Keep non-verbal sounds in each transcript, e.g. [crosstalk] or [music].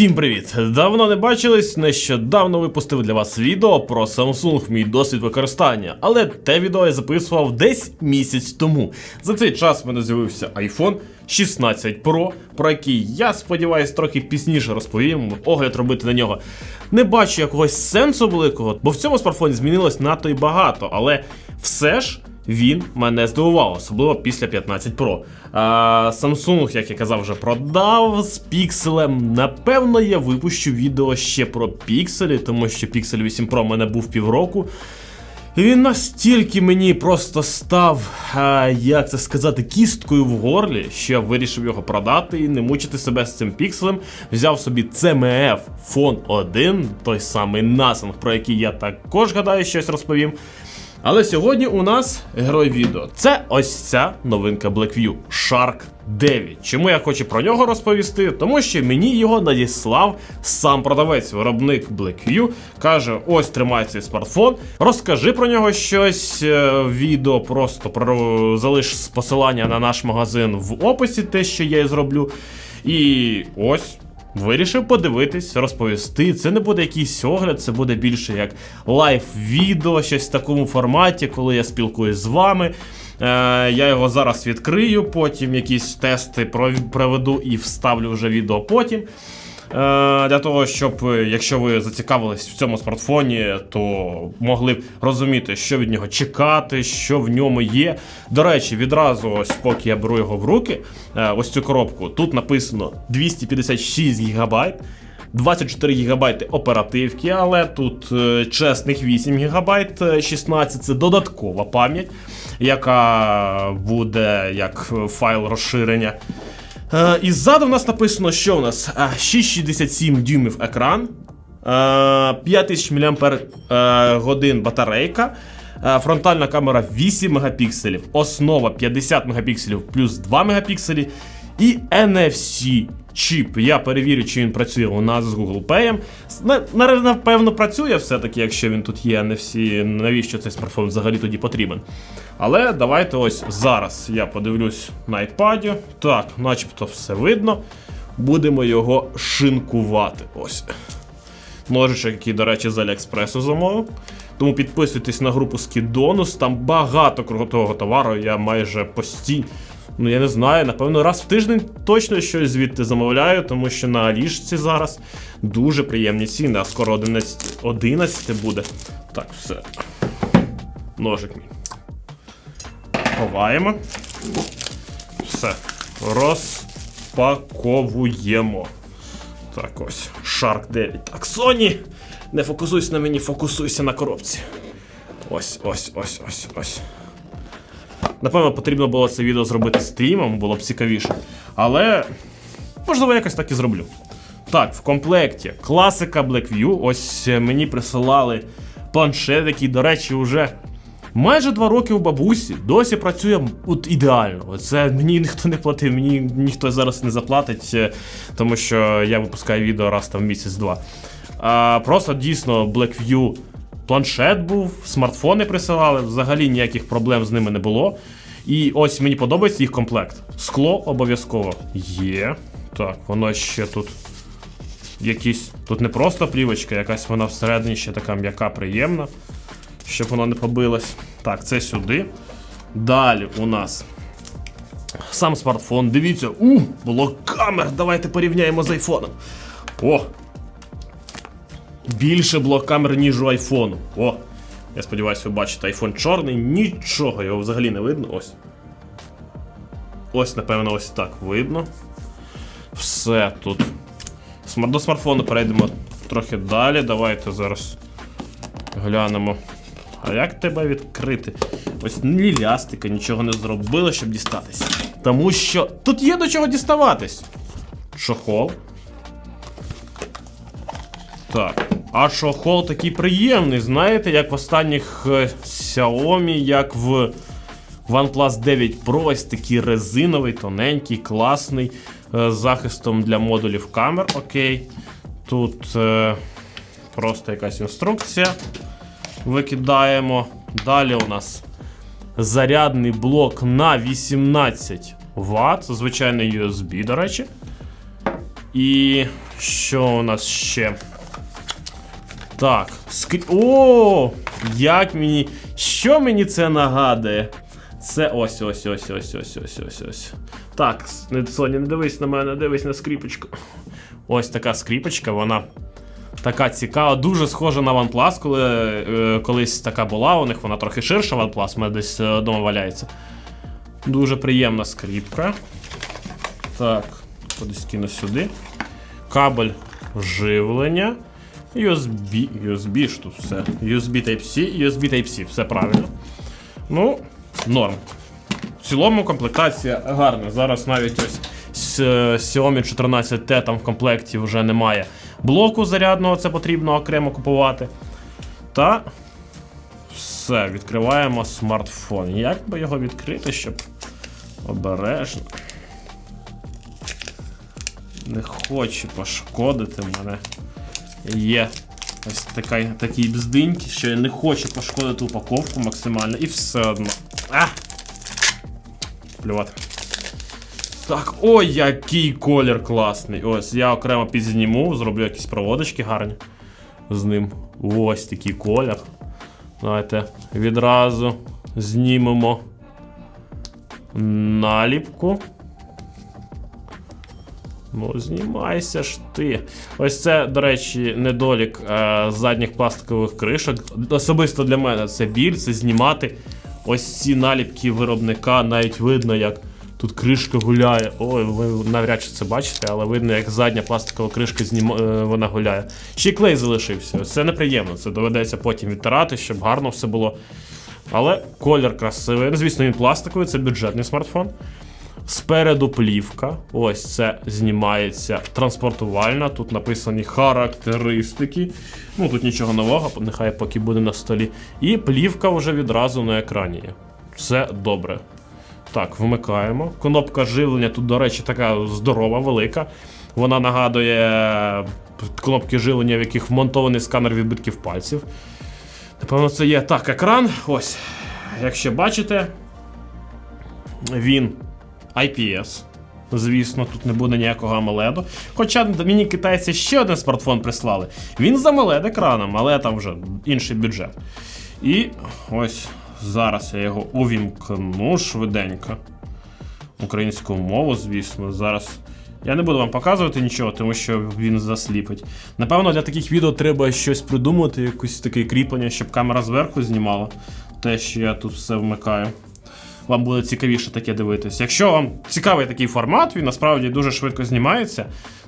Всім привіт! Давно не бачились. Нещодавно випустив для вас відео про Samsung, мій досвід використання. Але те відео я записував десь місяць тому. За цей час в мене з'явився iPhone 16 Pro, про який я сподіваюся трохи пізніше розповім. Огляд робити на нього. Не бачу якогось сенсу великого, бо в цьому смартфоні змінилось надто і багато, але все ж. Він мене здивував, особливо після 15 Pro. А, Samsung, як я казав, вже продав з пікселем. Напевно, я випущу відео ще про пікселі, тому що Pixel 8 Pro в мене був півроку. І він настільки мені просто став, а, як це сказати, кісткою в горлі, що я вирішив його продати і не мучити себе з цим пікселем. Взяв собі CMF Phone 1, той самий Nothing, про який я також гадаю щось розповім. Але сьогодні у нас герой відео. Це ось ця новинка Blackview Shark 9. Чому я хочу про нього розповісти? Тому що мені його надіслав сам продавець, виробник Blackview. Каже: ось тримай цей смартфон, розкажи про нього щось. е, Відео просто про залиш посилання на наш магазин в описі, те, що я і зроблю. І ось. Вирішив подивитись, розповісти. Це не буде якийсь огляд, це буде більше як лайв-відео, щось в такому форматі, коли я спілкуюсь з вами. Е, я його зараз відкрию, потім якісь тести пров- проведу і вставлю вже відео потім. Е, Для того, щоб е, якщо ви зацікавились в цьому смартфоні, то могли б розуміти, що від нього чекати, що в ньому є. До речі, відразу, ось поки я беру його в руки, е, ось цю коробку, тут написано 256 гігабайт. 24 гігабайти оперативки, але тут чесних 8 гігабайт, е, 16 це додаткова пам'ять, яка буде як файл розширення. Е, і ззаду в нас написано, що у нас Е, 667 дюймів екран, е, 5000 мАч батарейка. е, Фронтальна камера 8 мегапікселів, основа 50 мегапікселів плюс 2 мегапікселі. І NFC чіп. Я перевірю, чи він працює у нас з Google Pay. На- на- Напевно, працює все-таки, якщо він тут є NFC, навіщо цей смартфон взагалі тоді потрібен. Але давайте ось зараз я подивлюсь на iPad. Так, начебто все видно. Будемо його шинкувати. Ось. Ножичок, який, до речі, з Аліекспресу замовив. Тому підписуйтесь на групу Скідонус, там багато крутого товару, я майже постійно. Ну, я не знаю, напевно, раз в тиждень точно щось звідти замовляю, тому що на Алішці зараз дуже приємні ціни, а скоро 11, 11 буде. Так, все. Ножик мій. Ховаємо. Все. Розпаковуємо. Так, ось. Shark 9. Так, Sony! Не фокусуйся на мені, фокусуйся на коробці. Ось, ось, ось, ось, ось. Напевно, потрібно було це відео зробити стрімом, було б цікавіше. Але, можливо, якось так і зроблю. Так, в комплекті класика Blackview. Ось е, мені присилали планшет, який, до речі, вже майже два роки у бабусі. Досі працює от ідеально. Це мені ніхто не платив, мені ніхто зараз не заплатить, е, тому що я випускаю відео раз там в місяць-два. А, просто дійсно Blackview планшет був, смартфони присилали, взагалі ніяких проблем з ними не було. І ось мені подобається їх комплект. Скло обов'язково є. Так, воно ще тут якісь. Тут не просто плівочка, якась вона всередині ще така м'яка, приємна, щоб воно не побилось. Так, це сюди. Далі у нас сам смартфон. Дивіться, у, блок камер. Давайте порівняємо з айфоном. О! Більше блок камер, ніж у айфону. О! Я сподіваюся, ви бачите, айфон чорний, нічого, його взагалі не видно. Ось. Ось, напевно, ось так видно. Все тут. До смартфону перейдемо трохи далі. Давайте зараз глянемо. А як тебе відкрити? Ось ні лястика, нічого не зробили, щоб дістатися. Тому що тут є до чого діставатись. Чохол. Так. А чохол такий приємний, знаєте, як в останніх е, Xiaomi, як в OnePlus 9 Pro, ось такий резиновий, тоненький, класний, е, з захистом для модулів камер. Окей. Тут е, просто якась інструкція. Викидаємо. Далі у нас зарядний блок на 18 Вт. Звичайний USB, до речі. І що у нас ще? Так, скрі... О! Як мені. Що мені це нагадує? Це ось ось ось ось ось ось ось ось. Так, Соня, не дивись на мене, дивись на скріпочку. Ось така скріпочка, вона така цікава, дуже схожа на OnePlus, коли е, колись така була у них, вона трохи ширша OnePlus, у мене десь е, вдома валяється. Дуже приємна скріпка. Так, кудись кину сюди. Кабель живлення. USB, USB ж тут все. USB Type-C, USB Type-C, все правильно. Ну, норм. В цілому комплектація гарна. Зараз навіть ось з Xiaomi 14T там в комплекті вже немає блоку зарядного, це потрібно окремо купувати. Та все, відкриваємо смартфон. Як би його відкрити, щоб обережно. Не хочу пошкодити мене. Є ось така, такі бздиньки, що я не хочу пошкодити упаковку максимально і все одно. А! Плювати. Так, ой, який колір класний. Ось, я окремо підзніму, зроблю якісь проводочки гарні з ним. Ось такий колір. Давайте відразу знімемо наліпку. Ну, знімайся ж ти. Ось це, до речі, недолік е, задніх пластикових кришок. Особисто для мене це біль, це знімати ось ці наліпки виробника. Навіть видно, як тут кришка гуляє. Ой, ви навряд чи це бачите, але видно, як задня пластикова кришка зніма... е, вона гуляє. Ще клей залишився. Це неприємно. Це доведеться потім відтирати, щоб гарно все було. Але колір красивий. Ну, звісно, він пластиковий, це бюджетний смартфон. Спереду плівка. Ось це знімається транспортувальна. Тут написані характеристики. Ну тут нічого нового, нехай поки буде на столі. І плівка вже відразу на екрані. Все добре. Так, вмикаємо. Кнопка живлення тут, до речі, така здорова, велика. Вона нагадує кнопки живлення, в яких вмонтований сканер відбитків пальців. Напевно, це є так, екран. Ось. Якщо бачите, він IPS. Звісно, тут не буде ніякого AMOLED. Хоча мені китайці ще один смартфон прислали. Він з AMOLED екраном, але там вже інший бюджет. І ось зараз я його увімкну швиденько. Українську мову, звісно. Зараз. Я не буду вам показувати нічого, тому що він засліпить. Напевно, для таких відео треба щось придумати, якесь таке кріплення, щоб камера зверху знімала. Те, що я тут все вмикаю вам буде цікавіше таке дивитись. Якщо вам цікавий такий формат, він насправді дуже швидко знімається,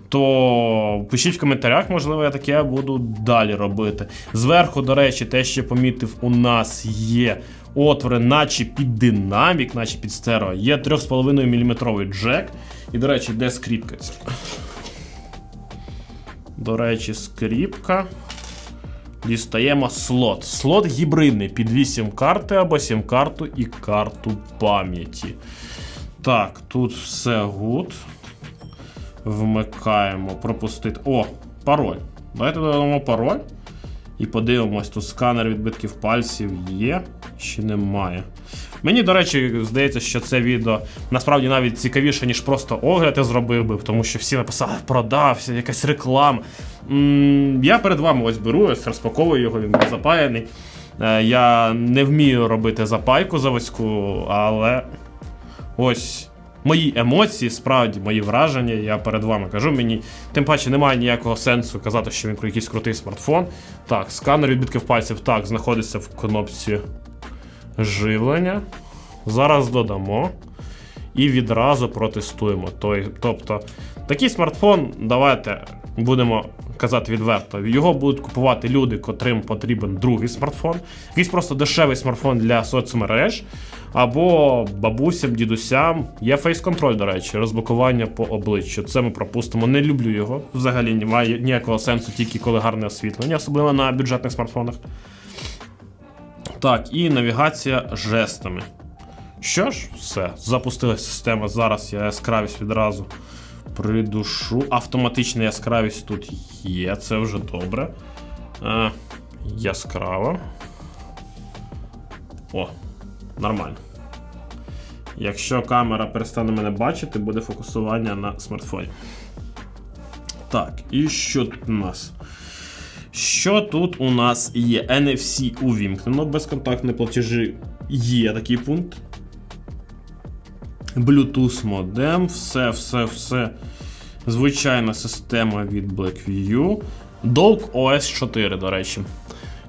то пишіть в коментарях, можливо, я таке буду далі робити. Зверху, до речі, те, що помітив, у нас є отвори, наче під динамік, наче під стерео. Є 3,5 мм джек. І, до речі, де скріпка? До речі, скріпка. Дістаємо слот. Слот гібридний під 8 карти або 7 карту і карту пам'яті. Так, тут все гуд. Вмикаємо, пропустити. О, пароль. Давайте додамо пароль. І подивимось, тут сканер відбитків пальців є чи немає. Мені, до речі, здається, що це відео насправді навіть цікавіше, ніж просто огляд я зробив би, тому що всі написали, продався, якась реклама. М, Я перед вами ось беру, ось розпаковую його, він запаяний. Е, Я не вмію робити запайку заводську, але ось мої емоції, справді, мої враження, я перед вами кажу. Мені тим паче немає ніякого сенсу казати, що він про якийсь крутий смартфон. Так, сканер відбитків пальців так, знаходиться в кнопці живлення. Зараз додамо. І відразу протестуємо. Тобто, такий смартфон, давайте будемо казати відверто. Його будуть купувати люди, котрим потрібен другий смартфон. Якийсь просто дешевий смартфон для соцмереж. Або бабусям, дідусям. Є фейс-контроль, до речі, розблокування по обличчю. Це ми пропустимо. Не люблю його. Взагалі немає ніякого сенсу, тільки коли гарне освітлення, особливо на бюджетних смартфонах. Так, і навігація жестами. Що ж, все, запустилася система. Зараз я яскравість відразу придушу. Автоматична яскравість тут є, це вже добре. Е, яскраво. О, нормально. Якщо камера перестане мене бачити, буде фокусування на смартфоні. Так, і що тут у нас? Що тут у нас є? NFC увімкнено, безконтактні платежі є такий пункт. Bluetooth модем, все, все, все. Звичайна система від Blackview. Dolg OS 4, до речі.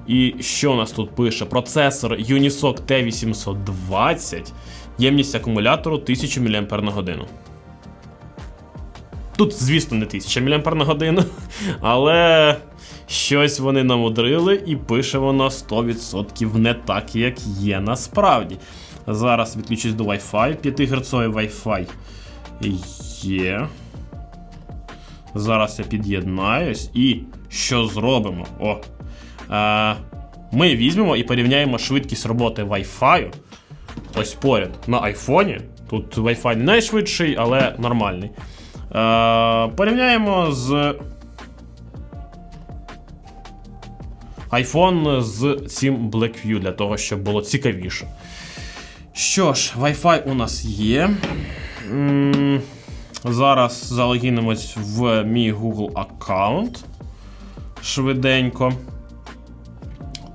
І що у нас тут пише? Процесор Unisoc T820, ємність акумулятору 1000 мАч. Тут, звісно, не 1000 мАч на годину, [laughs] але щось вони намудрили, і пише воно 100% не так, як є насправді. Зараз відключусь до Wi-Fi. 5 Гц Wi-Fi є. Зараз я під'єднаюсь і що зробимо? О, е, ми візьмемо і порівняємо швидкість роботи Wi-Fi. Ось поряд на айфоні. Тут Wi-Fi не найшвидший, але нормальний. Е, порівняємо з iPhone з цим Blackview для того, щоб було цікавіше. Що ж, Wi-Fi у нас є. Зараз залогінимось в мій Google аккаунт. Швиденько.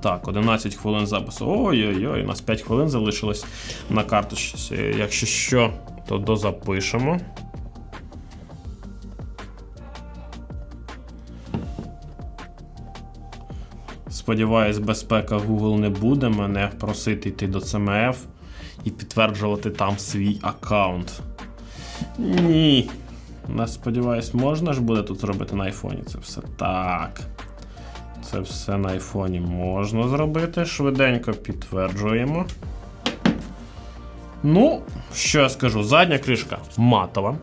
Так, 11 хвилин запису. Ой-ой-ой, у нас 5 хвилин залишилось на карточці. Якщо що, то дозапишемо. Сподіваюсь, безпека Google не буде мене просити йти до CMF і підтверджувати там свій аккаунт. Ні. Не сподіваюсь, можна ж буде тут зробити на айфоні це все так. Це все на айфоні можна зробити. Швиденько підтверджуємо. Ну, що я скажу, задня кришка матова.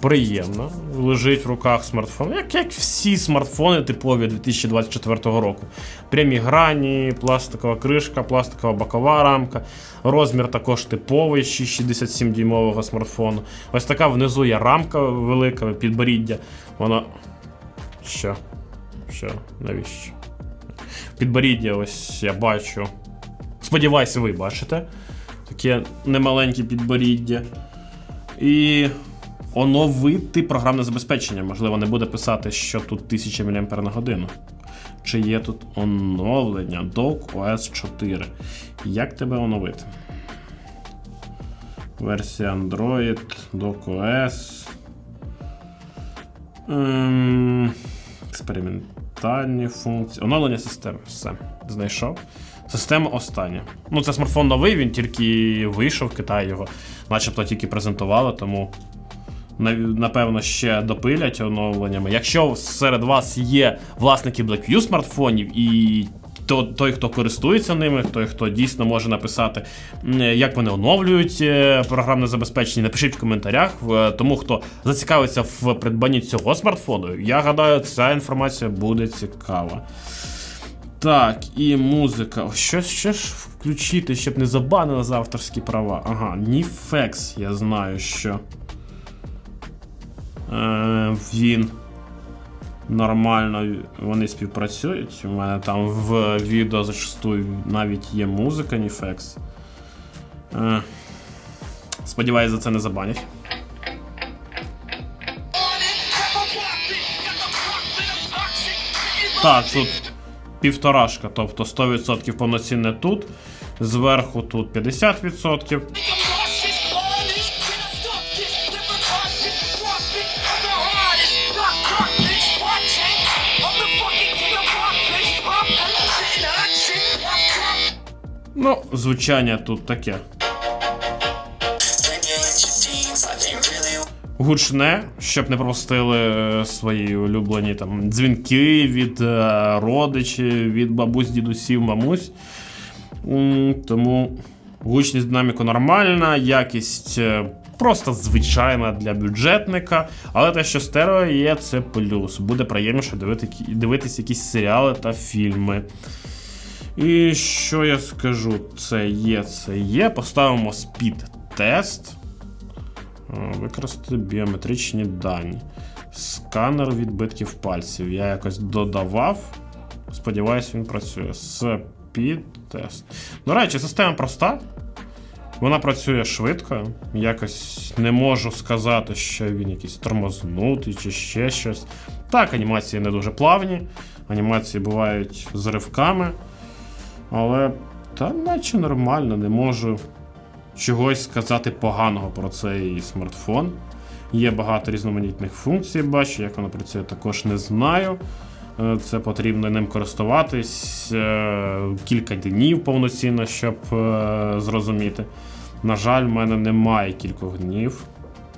Приємно. Лежить в руках смартфон. Як, як всі смартфони типові 2024 року. Прямі грані, пластикова кришка, пластикова бокова рамка. Розмір також типовий 67 дюймового смартфону. Ось така внизу є рамка велика, підборіддя. Вона. Що? Що? Навіщо? Підборіддя, ось я бачу. Сподіваюся, ви бачите. Таке немаленьке підборіддя. І оновити програмне забезпечення. Можливо, не буде писати, що тут 1000 мАч на годину. Чи є тут оновлення Dock OS 4. Як тебе оновити? Версія Android, Dock OS. Ем, експериментальні функції. Оновлення системи. Все. Знайшов. Система остання. Ну, це смартфон новий, він тільки вийшов в Китай його, начебто тільки презентували, тому напевно ще допилять оновленнями. Якщо серед вас є власники Blackview смартфонів і то, той, хто користується ними, той, хто дійсно може написати, як вони оновлюють е, програмне забезпечення, напишіть в коментарях. Тому хто зацікавиться в придбанні цього смартфону, я гадаю, ця інформація буде цікава. Так, і музика. Що, що ж включити, щоб не забанили за авторські права? Ага, Nifex, я знаю, що. Е, він нормально вони співпрацюють. У мене там в відео зачастую навіть є музика Nifex. Е, сподіваюсь, за це не забанять. Так, тут півторашка, тобто 100% повноцінне тут. Зверху тут 50%. Ну, звучання тут таке. Гучне, щоб не пропустили е, свої улюблені там дзвінки від е, родичів, від бабусь, дідусів, мамусь. Тому гучність динаміку нормальна, якість е, просто звичайна для бюджетника. Але те, що стерео є, це плюс. Буде приємніше дивити, дивитись якісь серіали та фільми. І що я скажу? Це є, це є. Поставимо спід-тест. Е, Використати біометричні дані. Сканер відбитків пальців. Я якось додавав. Сподіваюсь, він працює. Спід-тест. До речі, система проста. Вона працює швидко. Якось не можу сказати, що він якийсь тормознутий чи ще щось. Так, анімації не дуже плавні, анімації бувають з ривками, але та наче нормально, не можу чогось сказати поганого про цей смартфон. Є багато різноманітних функцій, бачу, як воно працює, також не знаю. Е, Це потрібно ним користуватись е, кілька днів повноцінно, щоб е, зрозуміти. На жаль, в мене немає кількох днів,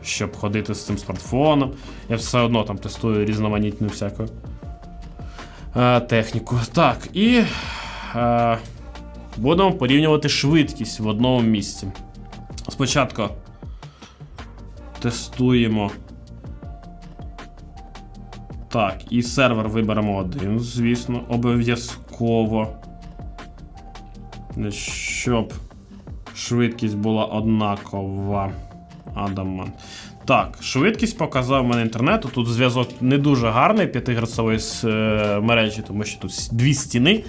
щоб ходити з цим смартфоном. Я все одно там тестую різноманітну всяку техніку. Так, і будемо порівнювати швидкість в одному місці. Спочатку тестуємо. Так, і сервер виберемо один, звісно, обов'язково. Щоб швидкість була однакова. Адаман. Так, швидкість показав мене інтернету. Тут зв'язок не дуже гарний 5 герцової е, мережі, тому що тут дві стіни.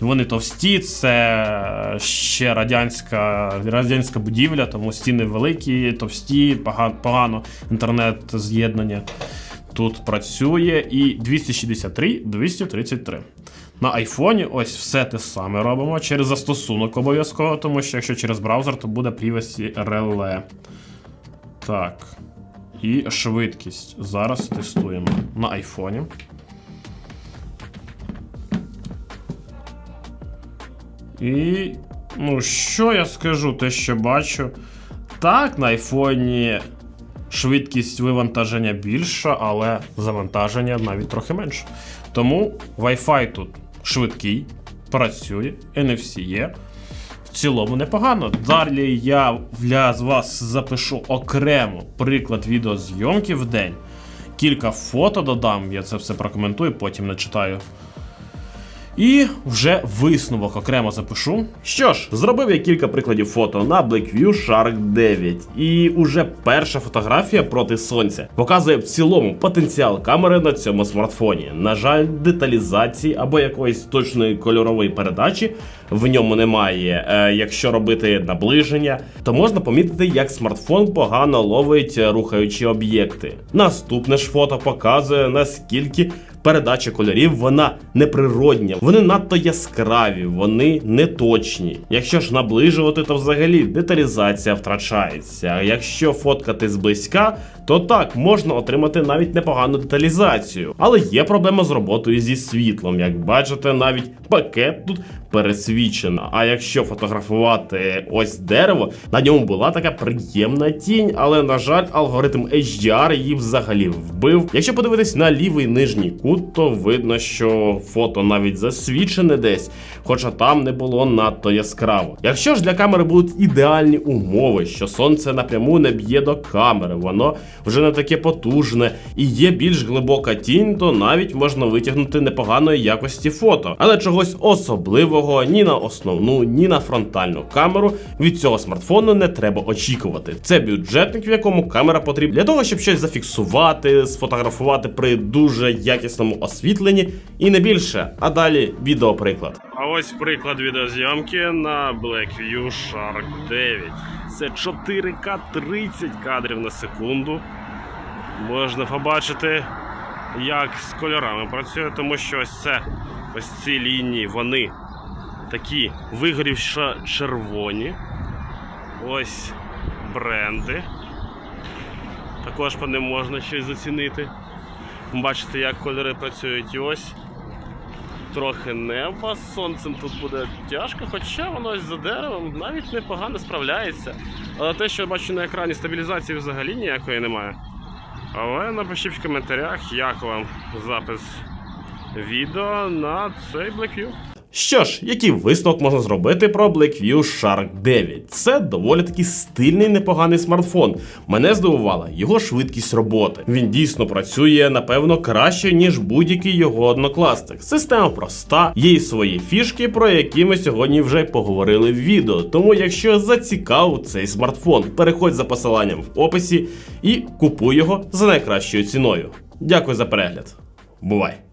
Вони товсті, це ще радянська радянська будівля, тому стіни великі, товсті, погано, погано інтернет-з'єднання тут працює. І 263, 233. На айфоні ось все те саме робимо через застосунок обов'язково, тому що якщо через браузер, то буде privacy реле. Так. І швидкість. Зараз тестуємо на айфоні. І. Ну, що я скажу, те, що бачу. Так, на айфоні швидкість вивантаження більша, але завантаження навіть трохи менше. Тому Wi-Fi тут швидкий, працює, NFC є. Цілому непогано. Далі я для вас запишу окремо приклад відеозйомки в день. Кілька фото додам, я це все прокоментую, потім начитаю. І вже висновок окремо запишу. Що ж, зробив я кілька прикладів фото на Blackview Shark 9. І уже перша фотографія проти сонця показує в цілому потенціал камери на цьому смартфоні. На жаль, деталізації або якоїсь точної кольорової передачі в ньому немає. Е, якщо робити наближення, то можна помітити, як смартфон погано ловить рухаючі об'єкти. Наступне ж фото показує наскільки передача кольорів вона неприродня, вони надто яскраві, вони неточні. Якщо ж наближувати, то взагалі деталізація втрачається. А якщо фоткати зблизька, то так можна отримати навіть непогану деталізацію. Але є проблема з роботою зі світлом. Як бачите, навіть пакет тут пересвічено. А якщо фотографувати ось дерево, на ньому була така приємна тінь, але на жаль, алгоритм HDR її взагалі вбив. Якщо подивитись на лівий нижній кут, то видно, що фото навіть засвічене десь, хоча там не було надто яскраво. Якщо ж для камери будуть ідеальні умови, що сонце напряму не б'є до камери, воно вже не таке потужне і є більш глибока тінь, то навіть можна витягнути непоганої якості фото, але чогось особливого ні на основну, ні на фронтальну камеру від цього смартфону не треба очікувати. Це бюджетник, в якому камера потрібна для того, щоб щось зафіксувати, сфотографувати при дуже якісному освітленні і не більше. А далі відеоприклад. А ось приклад відеозйомки на Blackview Shark 9. Це 4К 30 кадрів на секунду. Можна побачити, як з кольорами працює, тому що ось це ось ці лінії, вони такі вигорівшо червоні. Ось бренди. Також по ним можна щось зацінити. Бачите, як кольори працюють і ось. Трохи неба з сонцем тут буде тяжко, хоча воно ось за деревом навіть непогано справляється. Але те, що я бачу на екрані, стабілізації взагалі ніякої немає. Але напишіть в коментарях, як вам запис відео на цей Blackview. Що ж, який висновок можна зробити про Blackview Shark 9? Це доволі таки стильний непоганий смартфон. Мене здивувала його швидкість роботи. Він дійсно працює, напевно, краще, ніж будь-який його однокласник. Система проста, є й свої фішки, про які ми сьогодні вже поговорили в відео. Тому, якщо зацікавив цей смартфон, переходь за посиланням в описі і купуй його за найкращою ціною. Дякую за перегляд. Бувай!